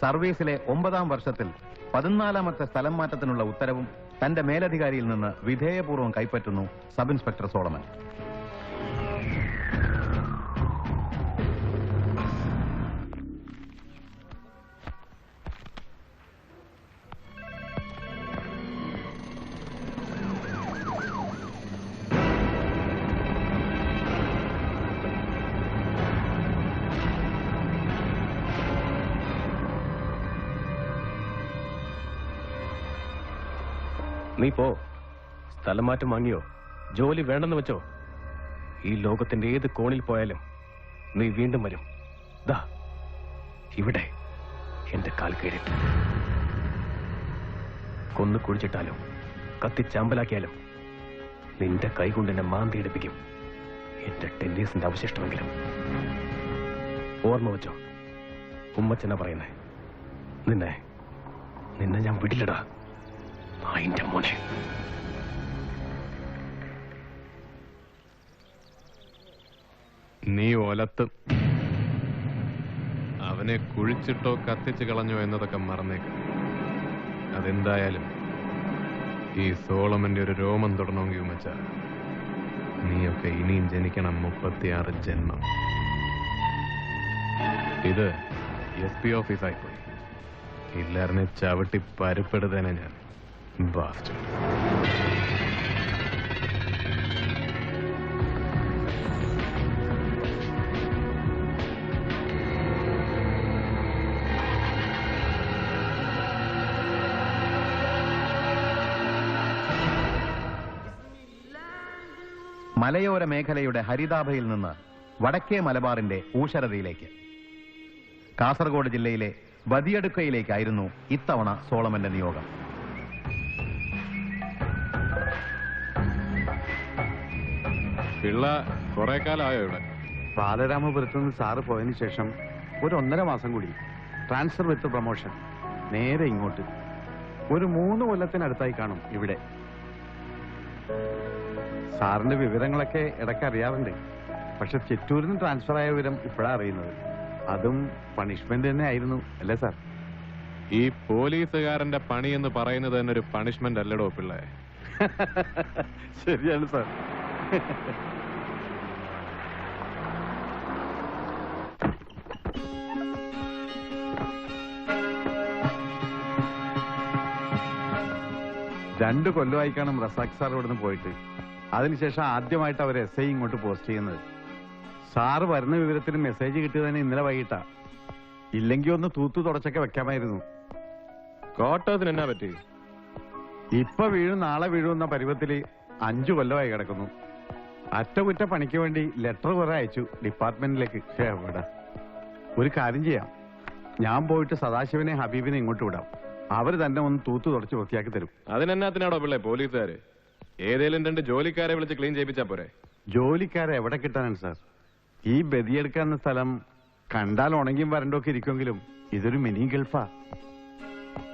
സർവീസിലെ ഒമ്പതാം വർഷത്തിൽ പതിനാലാമത്തെ സ്ഥലം മാറ്റത്തിനുള്ള ഉത്തരവും തന്റെ മേലധികാരിയിൽ നിന്ന് വിധേയപൂർവം കൈപ്പറ്റുന്നു സബ് ഇൻസ്പെക്ടർ സോളമൻ. നീ പോ. സ്ഥലം മാറ്റം വാങ്ങിയോ? ജോലി വേണ്ടെന്ന് വെച്ചോ? ഈ ലോകത്തിന്റെ ഏത് കോണിൽ പോയാലും നീ വീണ്ടും വരും. ദാ ഇവിടെ എന്റെ കാൽ കീഴിൽ കൊന്നു കുഴിച്ചിട്ടാലും കത്തിച്ചാമ്പലാക്കിയാലും നിന്റെ കൈകൊണ്ട് എന്നെ മാന്തിയെടുപ്പിക്കും എന്റെ ടെന്നീസിന്റെ അവശിഷ്ടമെങ്കിലും. ഓർമ്മ വെച്ചോ ഉമ്മച്ചനാ പറയുന്നേ? നിന്നെ നിന്നെ ഞാൻ വിടില്ലടാ. അതിന്റെ മോനെ. നീ ഒലത്ത്. അവനെ കുഴിച്ചിട്ടോ കത്തിച്ചു കളഞ്ഞോ എന്നതൊക്കെ മറന്നേക്ക. അതെന്തായാലും ഈ സോളമന്റെ ഒരു രോമം തുടണമെങ്കിൽ ഉമ്മച്ച നീയൊക്കെ ഇനിയും ജനിക്കണം മുപ്പത്തിയാറ് ജന്മം. ഇത് എസ് പി ഓഫീസായിപ്പോയി. ഇല്ലാറിനെ ചവിട്ടി പരുപ്പെടുത്തേനെ ഞാൻ. മലയോര മേഖലയുടെ ഹരിതാഭയിൽ നിന്ന് വടക്കേ മലബാറിന്റെ ഊഷരതയിലേക്ക് കാസർഗോഡ് ജില്ലയിലെ ബദിയടുക്കയിലേക്കായിരുന്നു ഇത്തവണ സോളമന്റെ നിയോഗം. പിള്ള കുറെ കാലമായോ ഇവിടെ? ബാലരാമപുരത്ത് നിന്ന് സാറ് പോയതിനു ശേഷം ഒരു ഒന്നര മാസം കൂടി ട്രാൻസ്ഫർ വിത്ത് പ്രൊമോഷൻ നേരെ ഇങ്ങോട്ട്. ഒരു മൂന്ന് കൊല്ലത്തിനടുത്തായി കാണും ഇവിടെ. സാറിന്റെ വിവരങ്ങളൊക്കെ ഇടയ്ക്ക് അറിയാറുണ്ട്. പക്ഷെ ചിറ്റൂരിൽ നിന്ന് ട്രാൻസ്ഫർ ആയ വിവരം ഇപ്പോഴാണ് അറിയുന്നത്. അതും പണിഷ്മെന്റ് തന്നെ ആയിരുന്നു അല്ലേ സാർ? ഈ പോലീസുകാരന്റെ പണി എന്ന് പറയുന്നത് തന്നെ ഒരു പണിഷ്മെന്റ് അല്ലടോ പിള്ളേ? ശരിയാണ് സാർ. രണ്ട് കൊല്ലമായി കാണും റസാഖ് സാർ ഇവിടുന്ന് പോയിട്ട്. അതിനുശേഷം ആദ്യമായിട്ട് അവർ എസ് ഐ ഇങ്ങോട്ട് പോസ്റ്റ് ചെയ്യുന്നത്. സാറ് വരുന്ന വിവരത്തിന് മെസ്സേജ് കിട്ടിയത് തന്നെ ഇന്നലെ വൈകിട്ടാ. ഇല്ലെങ്കിൽ ഒന്ന് തൂത്തു തുടച്ചൊക്കെ വെക്കാമായിരുന്നു. കോട്ടയത്തിന് എന്നാ പറ്റി? ഇപ്പൊ വീഴും നാളെ വീഴും എന്ന പരുവത്തിൽ അഞ്ചു കൊല്ലമായി കിടക്കുന്നു. അറ്റകുറ്റ പണിക്ക് വേണ്ടി ലെറ്റർ കുറെ അയച്ചു ഡിപ്പാർട്ട്മെന്റിലേക്ക്. എവിടെ? ഒരു കാര്യം ചെയ്യാം. ഞാൻ പോയിട്ട് സദാശിവനെ ഹബീബിനെ ഇങ്ങോട്ട് വിടാം. അവർ തന്നെ ഒന്ന് തൂത്തു തുടച്ച് വൃത്തിയാക്കി തരും. അതിനെന്നാത്തിനാടോ പിള്ളേ പോലീസുകാര്? ഏതേലും രണ്ട് ജോലിക്കാരെ വിളിച്ച് ക്ലീൻ ചെയ്യിപ്പിച്ചാ പോരെ? ജോലിക്കാരെ എവിടെ കിട്ടാനാണ് സാർ? ഈ ബദിയെടുക്കാവുന്ന സ്ഥലം കണ്ടാൽ ഉണങ്ങിയും വരണ്ടൊക്കെ ഇരിക്കുമെങ്കിലും ഇതൊരു മിനി ഗൾഫാ.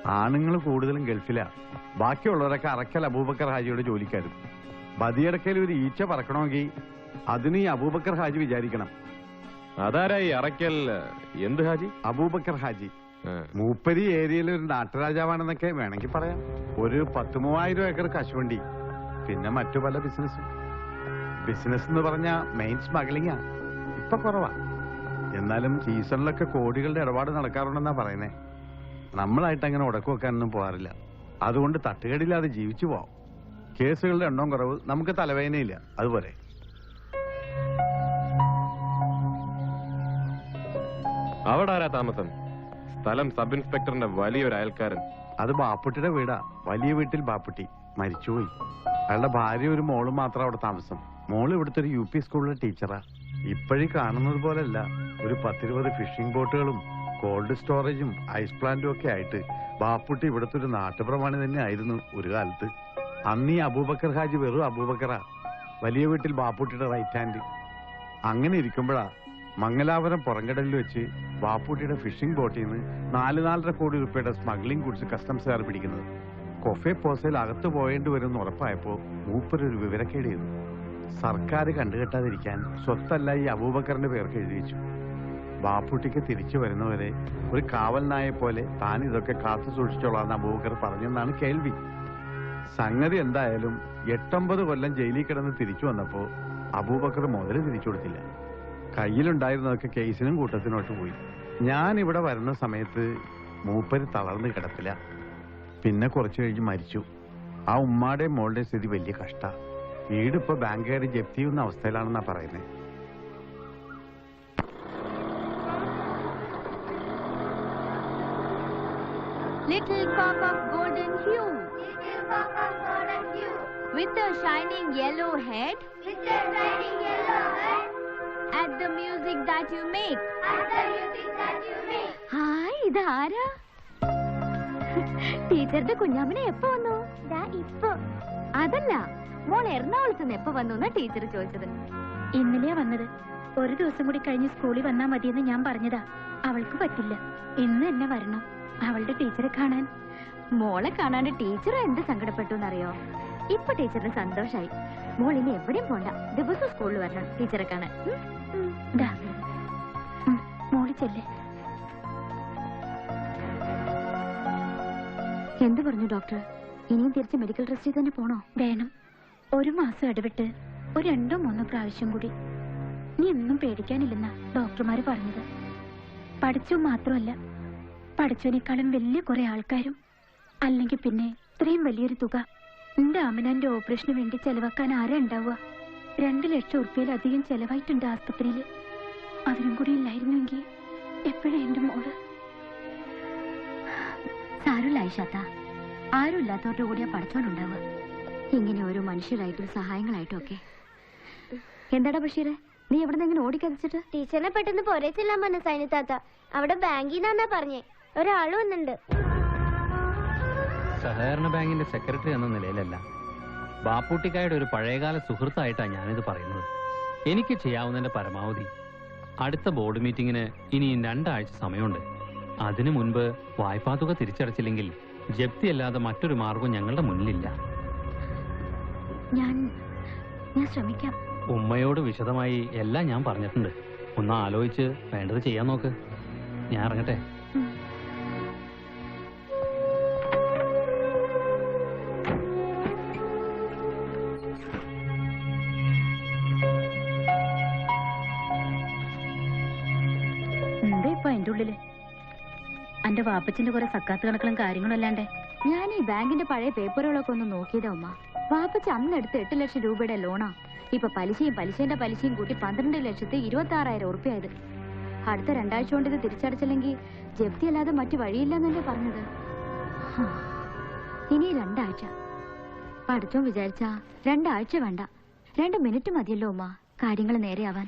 ആണുങ്ങൾ കൂടുതലും ഗൾഫിലാ. ബാക്കിയുള്ളവരൊക്കെ അറക്കൽ അബൂബക്കർ ഹാജിയുടെ ജോലിക്കാരും. ബദിയടക്കൽ ഒരു ഈച്ച പറക്കണമെങ്കിൽ അതിന് ഈ അബൂബക്കർ ഹാജി വിചാരിക്കണം. അതാരായി ഈ അറയ്ക്കൽ എന്ത് ഹാജി? അബൂബക്കർ ഹാജി. മൂപ്പരി ഏരിയയിൽ ഒരു നാട്ടുരാജാവാണെന്നൊക്കെ വേണമെങ്കിൽ പറയാം. ഒരു പത്ത് മൂവായിരം ഏക്കർ കശുവണ്ടി പിന്നെ മറ്റു പല ബിസിനസ്സും. ബിസിനസ് എന്ന് പറഞ്ഞ മെയിൻ സ്മഗ്ലിംഗ് സ്മഗ്ലിംഗാ ഇപ്പൊ കുറവാ. എന്നാലും സീസണിലൊക്കെ കോടികളുടെ ഇടപാട് നടക്കാറുണ്ടെന്നാ പറയുന്നേ. നമ്മളായിട്ട് അങ്ങനെ ഉടക്കു വെക്കാനൊന്നും പോകാറില്ല. അതുകൊണ്ട് തട്ടുകടിയില്ലാതെ ജീവിച്ചു പോവാം. കേസുകളുടെ എണ്ണം കുറവ് നമുക്ക് തലവേദനയില്ല. അതുപോലെ. അവിടെ ആരാ താമസം? സ്ഥലം സബ് ഇൻസ്പെക്ടറിന്റെ വലിയൊരു അയൽക്കാരൻ. അത് ബാപ്പുട്ടിയുടെ വീടാ. വലിയ വീട്ടിൽ ബാപ്പുട്ടി. മരിച്ചുപോയി. അയാളുടെ ഭാര്യ ഒരു മോളും മാത്രം അവിടെ താമസം. മോൾ ഇവിടുത്തെ ഒരു യു പി സ്കൂളിലെ ടീച്ചറാ. ഇപ്പോഴും കാണുന്നത് പോലല്ല. ഒരു പത്തിരുപത് ഫിഷിംഗ് ബോട്ടുകളും കോൾഡ് സ്റ്റോറേജും ഐസ് പ്ലാന്റും ഒക്കെ ആയിട്ട് ബാപ്പുട്ടി ഇവിടുത്തെ ഒരു നാട്ടുപ്രമാണി തന്നെ ആയിരുന്നു ഒരു കാലത്ത്. അന്ന് ഈ അബൂബക്കർ ഹാജി വെറും അബൂബക്കറാ. വലിയ വീട്ടിൽ ബാപ്പുട്ടിയുടെ റൈറ്റ് ഹാൻഡ് അങ്ങനെ ഇരിക്കുമ്പോഴാ മംഗലാപുരം പുറംകടലിൽ വെച്ച് ബാപ്പൂട്ടിയുടെ ഫിഷിംഗ് ബോട്ടിൽ നിന്ന് നാല് നാലര കോടി രൂപയുടെ സ്മഗ്ലിംഗ് ഗുഡ്സ് കസ്റ്റംസുകാർ പിടിക്കുന്നത്. കൊഫെ പോസയിൽ അകത്ത് പോയേണ്ടി വരുമെന്ന് ഉറപ്പായപ്പോ മൂപ്പരൊരു വിവരക്കേട് ചെയ്തു. സർക്കാർ കണ്ടുകെട്ടാതിരിക്കാൻ സ്വത്തല്ല ഈ അബൂബക്കറിന്റെ പേർക്ക് എഴുതി വെച്ചു. ബാപ്പുട്ടിക്ക് തിരിച്ചു വരുന്നവരെ ഒരു കാവൽനായെ പോലെ താൻ ഇതൊക്കെ കാത്തു സൂക്ഷിച്ചോളാന്ന് അബൂബക്കർ പറഞ്ഞെന്നാണ് കേൾവി. സംഗതി എന്തായാലും എട്ടൊമ്പത് കൊല്ലം ജയിലിൽ കിടന്ന് തിരിച്ചു വന്നപ്പോൾ അബൂബക്കർ മുതൽ തിരിച്ചു കൊടുത്തില്ല. കയ്യിലുണ്ടായിരുന്നതൊക്കെ കേസിനും കൂട്ടത്തിനോട്ട് പോയി. ഞാൻ ഇവിടെ വരുന്ന സമയത്ത് മൂപ്പര് തളർന്ന് കിടപ്പില്ല പിന്നെ കുറച്ചു കഴിഞ്ഞ് മരിച്ചു. ആ ഉമ്മാടെ മോളുടെ സ്ഥിതി വലിയ കഷ്ട. വീടിപ്പോ ബാങ്കുകാർ ജപ്തി ചെയ്യുന്ന അവസ്ഥയിലാണെന്നാ പറയുന്നത് with a shining yellow head, with a shining yellow head, at the music that you make. at the music that you make. Hi ഇതാരാ? ടീച്ചറുടെ കുഞ്ഞാമ്മനെ എപ്പോ വന്നു? ദാ ഇപ്പൊ. അതല്ല മോൾ എറണാകുളത്ത് നിന്ന് എപ്പോ വന്നു ടീച്ചർ ചോദിച്ചത്. ഇന്നലെയാ വന്നത്. ഒരു ദിവസം കൂടി കഴിഞ്ഞ് സ്കൂളിൽ വന്നാ മതിയെന്ന് ഞാൻ പറഞ്ഞതാ. അവൾക്ക് പറ്റില്ല. ഇന്ന് എന്നെ വരണം. അവളുടെ ടീച്ചറെ കാണാൻ. മോളെ കാണാണ്ട് ടീച്ചർ എന്ത് സങ്കടപ്പെട്ടു എന്നറിയോ? ഇപ്പൊ ടീച്ചറിന് സന്തോഷായി. മോൾ ഇനി എവിടെയും പോണ്ട. ദിവസം സ്കൂളിൽ വരണം ടീച്ചറെ കാണാൻ. എന്ത് പറഞ്ഞു ഡോക്ടർ? ഇനിയും തിരിച്ച് മെഡിക്കൽ ട്രസ്റ്റിൽ തന്നെ പോണോ? വേണം. ഒരു മാസം ഇടവിട്ട് ഒരു രണ്ടോ മൂന്നോ പ്രാവശ്യം കൂടി. നീ എന്നും പേടിക്കാനില്ലെന്ന ഡോക്ടർമാര് പറഞ്ഞത്. പഠിച്ചു മാത്രമല്ല പഠിച്ചതിനേക്കാളും വലിയ കുറെ ആൾക്കാരും അല്ലെങ്കിൽ പിന്നെ ഇത്രയും വലിയൊരു തുക. എന്റെ അമ്മനാന്റെ ഓപ്പറേഷന് വേണ്ടി ചെലവാക്കാൻ ആരാ ഉണ്ടാവുക? രണ്ട് ലക്ഷം ഉറുപ്പ്യയിലധികം ചെലവായിട്ടുണ്ട് ആസ്പത്രിയിൽ അതിനും കൂടി ഇല്ലായിരുന്നെങ്കിൽ എപ്പോഴാ എന്റെ മോൾ? സാരമില്ല ഐഷാത്ത ആരും ഇല്ലാത്തവരുടെ കൂടിയാ പഠിച്ചോണ്ടുണ്ടാവുക ഇങ്ങനെ ഓരോ മനുഷ്യരായിട്ടും സഹായങ്ങളായിട്ടും ഒക്കെ. എന്താടാ ബഷീറെ? നീ എവിടെ നിന്ന് ഓടിക്കതിച്ചിട്ട് ടീച്ചറിനെ പെട്ടെന്ന് പോരേച്ചില്ല മനസ്സായിന് താത്ത അവിടെ ബാങ്കിൽ നിന്നാ പറഞ്ഞേ. ഒരാൾ വന്നിട്ടുണ്ട് സഹകരണ ബാങ്കിന്റെ സെക്രട്ടറി എന്ന നിലയിലല്ല. ബാപ്പൂട്ടിക്കായുടെ ഒരു പഴയകാല സുഹൃത്തായിട്ടാണ് ഞാനിത് പറയുന്നത്. എനിക്ക് ചെയ്യാവുന്നതിന്റെ പരമാവധി. അടുത്ത ബോർഡ് മീറ്റിംഗിന് ഇനിയും രണ്ടാഴ്ച സമയമുണ്ട്. അതിനു മുൻപ് വായ്പാ തുക തിരിച്ചടച്ചില്ലെങ്കിൽ ജപ്തി അല്ലാതെ മറ്റൊരു മാർഗവും ഞങ്ങളുടെ മുന്നിലില്ല. ഞാൻ ഞാൻ ശ്രമിക്കാം. ഉമ്മയോട് വിശദമായി എല്ലാം ഞാൻ പറഞ്ഞിട്ടുണ്ട്. ഒന്ന് ആലോചിച്ച് വേണ്ടത് ചെയ്യാൻ നോക്ക്. ഞാൻ ഇറങ്ങട്ടെ. വാപ്പച്ചിന്റെ കുറെ സക്കാത്ത് കണക്കുകളും കാര്യങ്ങളും അല്ലാണ്ടേ. ഞാൻ ഈ ബാങ്കിന്റെ പഴയ പേപ്പറുകളൊക്കെ ഒന്ന് നോക്കിയതാ ഉമ്മ. വാപ്പച്ച അന്ന് എടുത്ത് എട്ട് ലക്ഷം രൂപയുടെ ലോണാ. ഇപ്പൊ പലിശയും പലിശന്റെ പലിശയും കൂട്ടി പന്ത്രണ്ട് ലക്ഷത്തി ഇരുപത്തി ആറായിരം ഉറുപ്പ്യായത്. അടുത്ത രണ്ടാഴ്ച കൊണ്ട് ഇത് തിരിച്ചടച്ചില്ലെങ്കിൽ ജപ്തി അല്ലാതെ മറ്റു വഴിയില്ലെന്നല്ലേ പറഞ്ഞത്. ഇനി രണ്ടാഴ്ച. പഠിച്ചോ വിചാരിച്ചാ രണ്ടാഴ്ച വേണ്ട. രണ്ട് മിനിറ്റ് മതിയല്ലോ ഉമ്മ കാര്യങ്ങൾ നേരെയാവാൻ.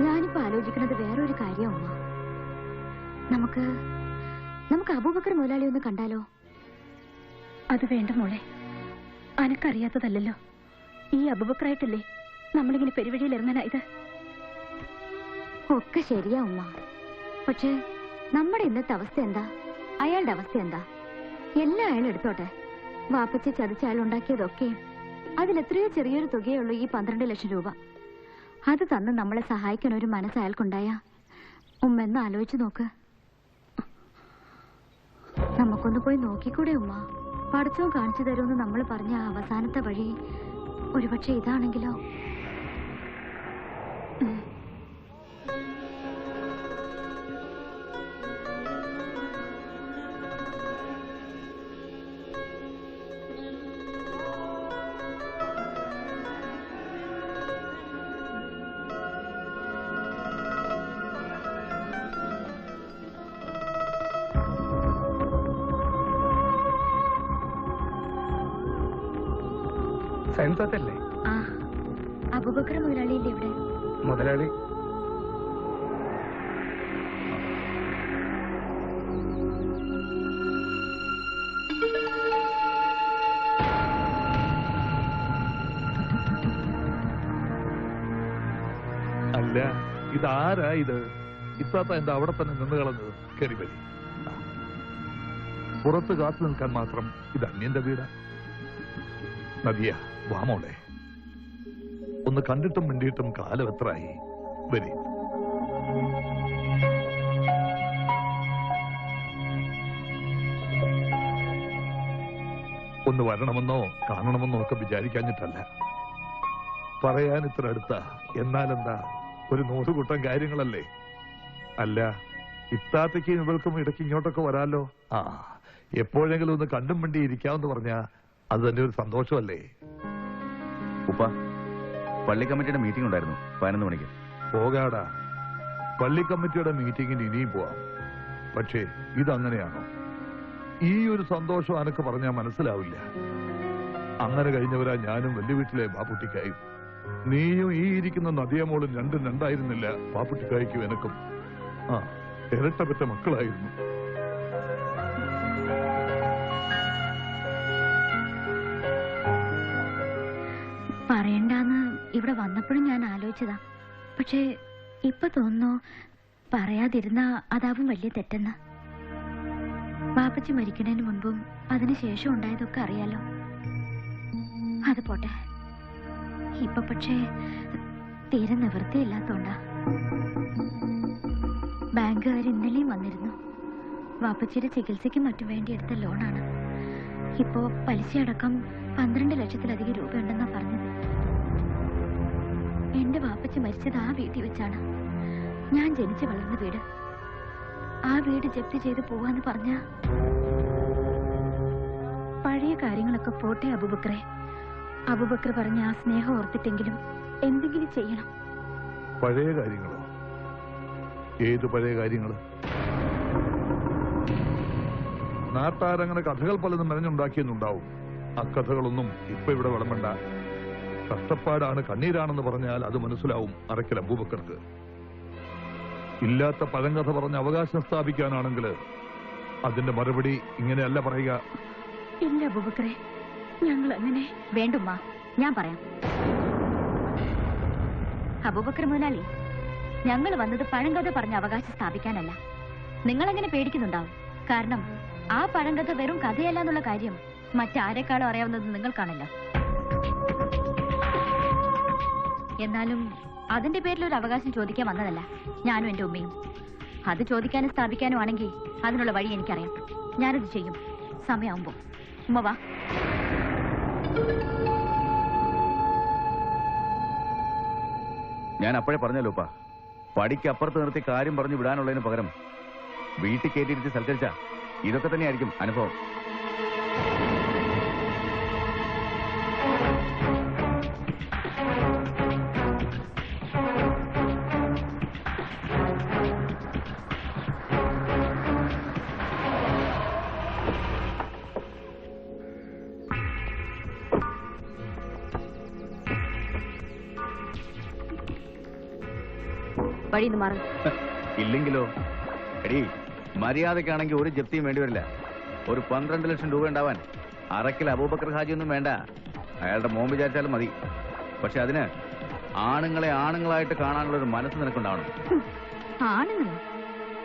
ഞാനിപ്പോ ആലോചിക്കുന്നത് വേറൊരു കാര്യം ഉമ്മ നമുക്ക് നമുക്ക് അബൂബക്കർ മുതലാളി ഒന്ന് കണ്ടാലോ? അത് വേണ്ട മോളെ. അനക്കറിയാത്തതല്ലല്ലോ. ഈ അബൂബക്കറായിട്ടല്ലേ നമ്മളിങ്ങനെ പെരുവഴിയിൽ ഇറങ്ങാനായത് ഒക്കെ ശരിയാ ഉമ്മ. പക്ഷെ നമ്മുടെ ഇന്നത്തെ അവസ്ഥ എന്താ? അയാളുടെ അവസ്ഥ എന്താ? എല്ലാ അയാളും എടുത്തോട്ടെ. വാപ്പച്ചി ചതിച്ച അയാൾ ഉണ്ടാക്കിയതൊക്കെയും അതിലെത്രയോ ചെറിയൊരു തുകയുള്ളൂ ഈ പന്ത്രണ്ട് ലക്ഷം രൂപ. അത് തന്ന് നമ്മളെ സഹായിക്കാൻ ഒരു മനസ്സ് അയാൾക്കുണ്ടായ? ഉമ്മ എന്ന് ആലോചിച്ച് നോക്ക്. നമുക്കൊന്ന് പോയി നോക്കിക്കൂടെ ഉമ്മ? പഠിച്ചോ കാണിച്ചു തരുമെന്ന് നമ്മൾ പറഞ്ഞ അവസാനത്തെ വഴി ഒരുപക്ഷെ ഇതാണെങ്കിലോ? ആ അബൂബക്കർ മുതലാളിയില്ലേ ഇവിടെ? മുതലാളി? അല്ല ഇതാരാ ഇത്? ഇത്താത്ത എന്താ അവിടെ തന്നെ നിന്ന് കളഞ്ഞത്? കയറി വരി. പുറത്ത് കാത്തു നിൽക്കാൻ മാത്രം ഇത് അന്യന്റെ വീടാ. നദിയ വാമോളെ ഒന്ന് കണ്ടിട്ടും മിണ്ടിയിട്ടും കാലം എത്രയായി? വരി. ഒന്ന് വരണമെന്നോ കാണണമെന്നോ ഒക്കെ വിചാരിക്കാഞ്ഞിട്ടല്ല. പറയാൻ ഇത്ര അടുത്ത എന്നാലെന്താ? ഒരു നൂറുകൂട്ടം കാര്യങ്ങളല്ലേ? അല്ല ഇത്താത്തേക്കും ഇവൾക്കും ഇടയ്ക്ക് ഇങ്ങോട്ടൊക്കെ വരാലോ? ആ എപ്പോഴെങ്കിലും ഒന്ന് കണ്ടും മിണ്ടി ഇരിക്കാമെന്ന് പറഞ്ഞാ അത് തന്നെ ഒരു സന്തോഷമല്ലേ? ഉപ്പ പള്ളി കമ്മിറ്റിയുടെ മീറ്റിംഗ് ഉണ്ടായിരുന്നു. പതിനൊന്ന് മണിക്ക്. പോകാടാ. പള്ളി കമ്മിറ്റിയുടെ മീറ്റിംഗിന് ഇനിയും പോവാം. പക്ഷേ ഇതങ്ങനെയാണോ? ഈ ഒരു സന്തോഷം അനക്ക് പറഞ്ഞാൽ മനസ്സിലാവില്ല. അങ്ങനെ കഴിഞ്ഞവരാ ഞാനും വലിയ വീട്ടിലെ ബാപ്പുട്ടിക്കായും. നീയും ഈ ഇരിക്കുന്ന നദിയമോളും രണ്ടും രണ്ടായിരുന്നില്ല. ബാപ്പുട്ടിക്കായ്ക്കും എനക്കും. ആ ഇരട്ടപ്പെട്ട മക്കളായിരുന്നു. ഇവിടെ വന്നപ്പോഴും ഞാൻ ആലോചിച്ചതാ. പക്ഷേ ഇപ്പൊ തോന്നുന്നു പറയാതിരുന്ന അതാവും വലിയ തെറ്റെന്ന്. ബാപ്പച്ചി മരിക്കുന്നതിന് മുൻപും അതിനുശേഷം ഉണ്ടായതൊക്കെ അറിയാലോ. അത് പോട്ടെ. ഇപ്പൊ പക്ഷേ തീരെ നിവൃത്തിയില്ലാത്തോണ്ടാ. ബാങ്കുകാർ ഇന്നലെയും വന്നിരുന്നു. വാപ്പച്ചിയുടെ ചികിത്സയ്ക്കും മറ്റും വേണ്ടി എടുത്ത ലോണാണ്. ഇപ്പോ പലിശ അടക്കം പന്ത്രണ്ട് ലക്ഷത്തിലധികം രൂപയുണ്ടെന്നാ പറഞ്ഞത്. എന്റെ വാപ്പച്ചി മരിച്ചത് ആ വീട്ടിൽ വെച്ചാണ്. ഞാൻ ജനിച്ചു വളർന്ന വീട്. ആ വീട് ജപ്തി ചെയ്ത് പോവാന്ന് പറഞ്ഞ പഴയ കാര്യങ്ങളൊക്കെ പോട്ടെ അബുബക്രെ അബുബക്ര പറഞ്ഞ ആ സ്നേഹം ഓർത്തിട്ടെങ്കിലും എന്തെങ്കിലും ചെയ്യണം. പഴയ കാര്യങ്ങളോ? ഏത് പഴയ കാര്യങ്ങൾ? നാട്ടാരങ്ങനെ കഥകൾ പലതും ആ കഥകളൊന്നും ഇപ്പൊ ഇവിടെ വിളമ്പണ്ട. കഷ്ടപ്പാടാണ് കണ്ണീരാണെന്ന് പറഞ്ഞാൽ അത് മനസ്സിലാവും അറക്കൽ അബൂബക്കർക്ക്. ഇല്ലാത്ത പഴങ്കഥ പറഞ്ഞ് അവകാശം സ്ഥാപിക്കാനാണെങ്കിൽ അതിന്റെ മറുപടി ഇങ്ങനെയല്ല പറയുക. ഇല്ല അബൂബക്കറെ ഞങ്ങൾ അങ്ങനെ വേണ്ടുമ്മ. ഞാൻ പറയാം. അബൂബക്കർ മുതലാളി ഞങ്ങൾ വന്നത് പഴങ്കഥ പറഞ്ഞ അവകാശം സ്ഥാപിക്കാനല്ല. നിങ്ങൾ അങ്ങനെ പേടിക്കുന്നുണ്ടാവും? കാരണം ആ പഴങ്കഥ വെറും കഥയല്ല എന്നുള്ള കാര്യം മറ്റാരെക്കാളും അറിയാവുന്നത് നിങ്ങൾക്കാണല്ലോ എന്നാലും അതിന്റെ പേരിൽ ഒരു അവകാശം ചോദിക്കാൻ വന്നതല്ല. ഞാനും എന്റെ ഉമ്മയും. അത് ചോദിക്കാനും സ്ഥാപിക്കാനും ആണെങ്കിൽ അതിനുള്ള വഴി എനിക്കറിയാം. ഞാനത് ചെയ്യും. സമയമാകുമ്പോ ഉമ്മ വാ. ഞാൻ അപ്പോഴേ പറഞ്ഞല്ലോ ഉപ്പ. പടിക്ക് അപ്പുറത്ത് നിർത്തി കാര്യം പറഞ്ഞു വിടാനുള്ളതിന് പകരം വീട്ടിൽ കയറ്റിയിരുത്തി സൽക്കരിച്ച. ഇതൊക്കെ തന്നെയായിരിക്കും അനുഭവം. വഴി മാറും. ഇല്ലെങ്കിലോ? എടീ മര്യാദക്കാണെങ്കിൽ ഒരു ജപ്തിയും വേണ്ടി വരില്ല. ഒരു പന്ത്രണ്ട് ലക്ഷം രൂപ ഉണ്ടാവാൻ അറക്കിൽ അബൂബക്കർ ഹാജി ഒന്നും വേണ്ട. അയാളുടെ മോൻ വിചാരിച്ചാലും മതി. പക്ഷെ അതിന് ആണുങ്ങളെ ആണുങ്ങളായിട്ട് കാണാനുള്ള ഒരു മനസ്സ് നിനക്കുണ്ടാവണം. ആണുങ്ങളോ?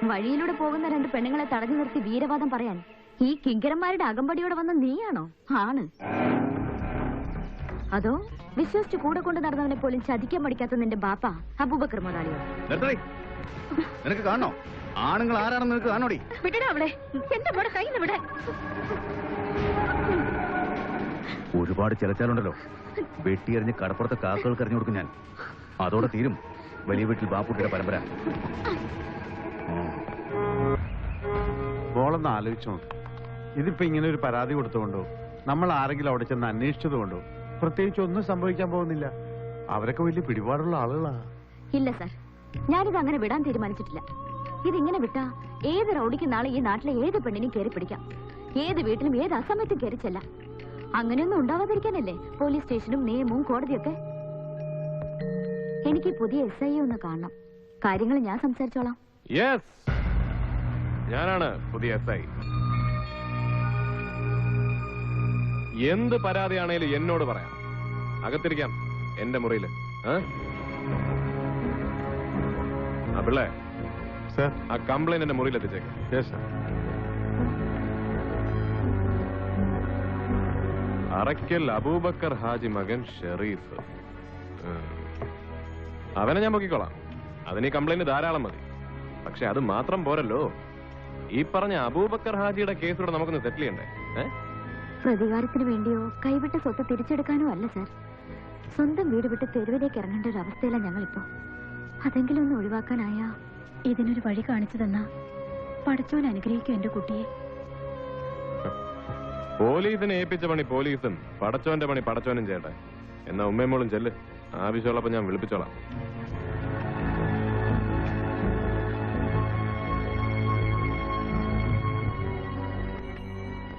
വഴിയിലൂടെ പോകുന്ന രണ്ട് പെണ്ണുങ്ങളെ തടഞ്ഞു നിർത്തി വീരവാദം പറയാൻ ഈ കിങ്കരന്മാരുടെ അകമ്പടിയോടെ വന്ന നീയാണോ? ആണ്. അതോ വിശ്വസിച്ച് കൂടെ കൊണ്ട് നടന്നവനെ പോലും ചതിക്കാൻ പഠിക്കാത്ത നിന്റെ ബാപ്പ അബൂബക്കർ മുതലാളിയോ? നിനക്ക് കാണോ ആണുങ്ങൾ ആരാണെന്ന് നിനക്ക് കാണോടി വിടടാ അവിടെ. എന്റെ മോടെ കയ്യിൽ ഒരുപാട് ചിലച്ചാലുണ്ടല്ലോ. വെട്ടിയെറിഞ്ഞ് കടപ്പുറത്തെ കാക്കകൾക്ക് എറിഞ്ഞു കൊടുക്കും ഞാൻ. അതോടെ തീരും വലിയ വീട്ടിൽ ബാപ്പുട്ടിയുടെ പരമ്പര. ബോളെന്ന് മോളൊന്ന് ആലോചിച്ചു നോക്ക്. ഇതിപ്പോ ഇങ്ങനെ ഒരു പരാതി കൊടുത്തുകൊണ്ടോ? നമ്മൾ ആരെങ്കിലും അവിടെ ചെന്ന് അന്വേഷിച്ചതുകൊണ്ടോ പ്രത്യേകിച്ച് ഒന്നും സംഭവിക്കാൻ പോകുന്നില്ല. അവരൊക്കെ വലിയ പിടിപാടുള്ള ആളുകളാ. ഇല്ല സർ. ഞാനിത് അങ്ങനെ വിടാൻ തീരുമാനിച്ചിട്ടില്ല. ഇതിങ്ങനെ വിട്ടാ ഏത് റൗഡിക്ക് നാളെ ഈ നാട്ടിലെ ഏത് പെണ്ണിനും കയറി പിടിക്കാം. ഏത് വീട്ടിലും ഏത് അസമയത്തും കയറി ചെല്ലാം. അങ്ങനെയൊന്നും ഉണ്ടാവാതിരിക്കാനല്ലേ പോലീസ് സ്റ്റേഷനും നിയമവും കോടതിയൊക്കെ? എനിക്ക് പുതിയ എസ് ഐ ഒന്ന് കാണണം. കാര്യങ്ങൾ ഞാൻ സംസാരിച്ചോളാം. യെസ് ഞാനാണ് പുതിയ എസ് ഐ. എന്ത് പരാതിയാണേലും എന്നോട് പറയാം. അകത്തിരിക്കാം. എന്റെ മുറിയിൽ ആ? പിള്ളേ സർ. ആ കംപ്ലൈന്റ് എന്റെ മുറിയിൽ എത്തിച്ചേക്കാം. അറയ്ക്കൽ അബൂബക്കർ ഹാജി മകൻ ഷെറീഫ്. അവനെ ഞാൻ പൊക്കിക്കോളാം. അതിന് ഈ കംപ്ലൈന്റ് ധാരാളം മതി. പക്ഷെ അത് മാത്രം പോരല്ലോ. ഈ പറഞ്ഞ അബൂബക്കർ ഹാജിയുടെ കേസ് ഇവിടെ നമുക്കൊന്ന് സെറ്റിൽ ചെയ്യണ്ടേ? പ്രതികാരത്തിന് വേണ്ടിയോ? കൈവിട്ട സ്വത്ത് തിരിച്ചെടുക്കാനോ അല്ല സാർ. സ്വന്തം വീട് വിട്ട് തെരുവിലേക്ക് ഇറങ്ങേണ്ട ഒരു അവസ്ഥയിലാണ് ഞങ്ങളിപ്പോ. അതെങ്കിലും ഒന്ന് ഒഴിവാക്കാനായ ഇതിനൊരു വഴി കാണിച്ചു തന്ന പഠിച്ചോൻ അനുഗ്രഹിക്കും എന്റെ കുട്ടിയെ. പോലീസിനെ ഏൽപ്പിച്ച പണി പോലീസും പടച്ചോന്റെ പണി പടച്ചോനും ചെയ്യട്ടെ എന്നാ ഉമ്മയും മോളും ചെല്ല്. ആവശ്യമുള്ളപ്പോ ഞാൻ വിളിപ്പിച്ചോളാം.